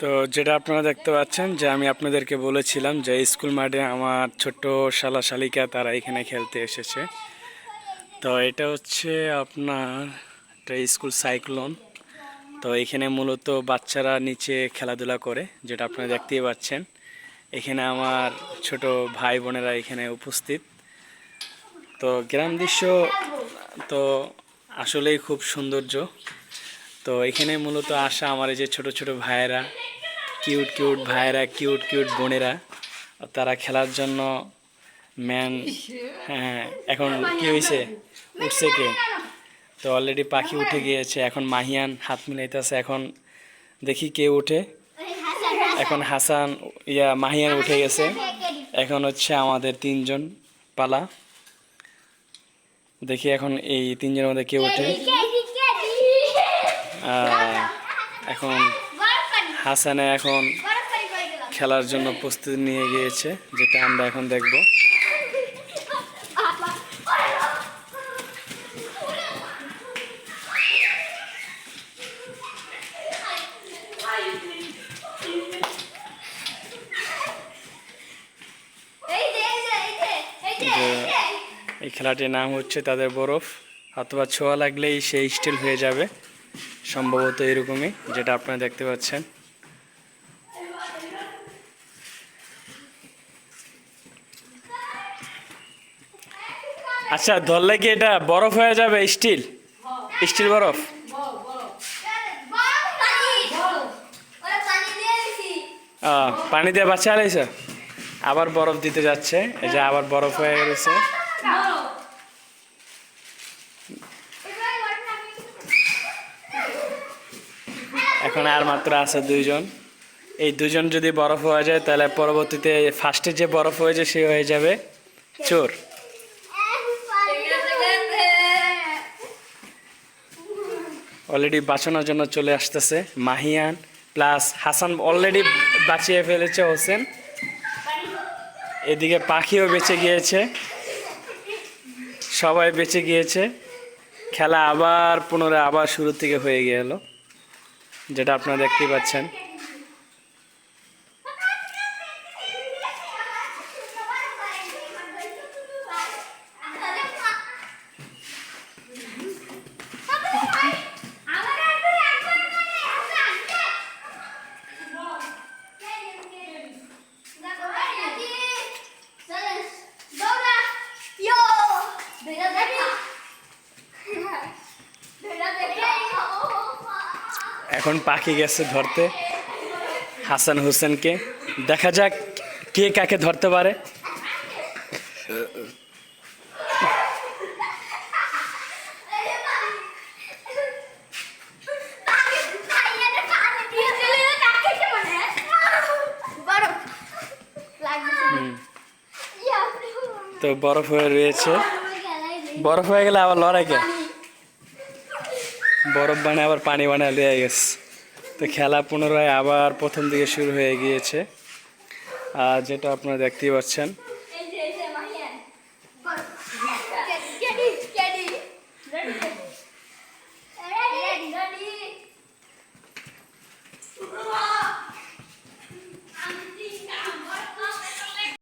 তো যেটা আপনারা দেখতে পাচ্ছেন যে আমি আপনাদেরকে বলেছিলাম যে স্কুল মাঠে আমার ছোট্ট শালা শালিকা তারা এখানে খেলতে এসেছে। তো এটা হচ্ছে আপনার একটা স্কুল সাইক্লোন। তো এখানে মূলত বাচ্চারা নিচে খেলাধুলা করে, যেটা আপনারা দেখতেই পাচ্ছেন। এখানে আমার ছোট ভাই বোনেরা এখানে উপস্থিত। তো গ্রাম দৃশ্য তো আসলেই খুব সৌন্দর্য। তো এখানে মূলত আসা আমার এই যে ছোট ছোট ভাইয়েরা কিউট কিউট ভাইয়েরা কিউট কিউট বোনেরা তারা খেলার জন্য ম্যান হ্যাঁ এখন কি হয়েছে? উঠছে কে? তো অলরেডি পাখি উঠে গিয়েছে, এখন মাহিয়ান হাত মিলাইতেছে, এখন দেখি কে উঠে। এখন হাসান, ইয়া, মাহিয়ান উঠে গেছে। এখন হচ্ছে আমাদের তিনজন পালা। দেখি এখন এই তিনজনের মধ্যে কে ওঠে এখন হাসানে এখন খেলার জন্য প্রস্তুতি নিয়ে গিয়েছে, যেটা আমরা এখন দেখব। এই খেলাটির নাম হচ্ছে তাদের বরফ। অথবা ছোঁয়া লাগলেই সে স্টিল হয়ে যাবে। সম্ভবত এরকমই, যেটা আপনারা দেখতে পাচ্ছেন। আচ্ছা ধরলে কি এটা বরফ হয়ে যাবে, স্টিল? স্টিল বরফ? পানি দিয়ে বাচ্চা আবার বরফ দিতে যাচ্ছে, এই যে আবার বরফ হয়ে গেছে। এখন আর মাত্র আছে দুইজন। এই দুজন যদি বরফ হয়ে যায়, তাহলে পরবর্তীতে ফার্স্টে যে বরফ হয়ে যায়, সে হয়ে যাবে চোর। অলরেডি বাঁচানোর জন্য চলে আসতেছে মাহিয়ান প্লাস হাসান অলরেডি বাঁচিয়ে ফেলেছে হোসেন। এদিকে পাখিও বেঁচে গিয়েছে। সবাই বেঁচে গিয়েছে। খেলা আবার পুনরায় আবার শুরু থেকে হয়ে গেল। যেটা আপনারা দেখতেই পাচ্ছেন। এখন পাখি গেছে ধরতে। হাসান হোসেনকে। দেখা যাক কে কাকে ধরতে পারে। তো বরফ হয়ে রয়েছে। বরফ হয়ে গেলে আবার লড়াই কে বরফ বানায়, আবার পানি বানায় দেওয়া গেছে তো খেলা পুনরায় আবার প্রথম দিকে শুরু হয়ে গিয়েছে। আর যেটা আপনারা দেখতেই পাচ্ছেন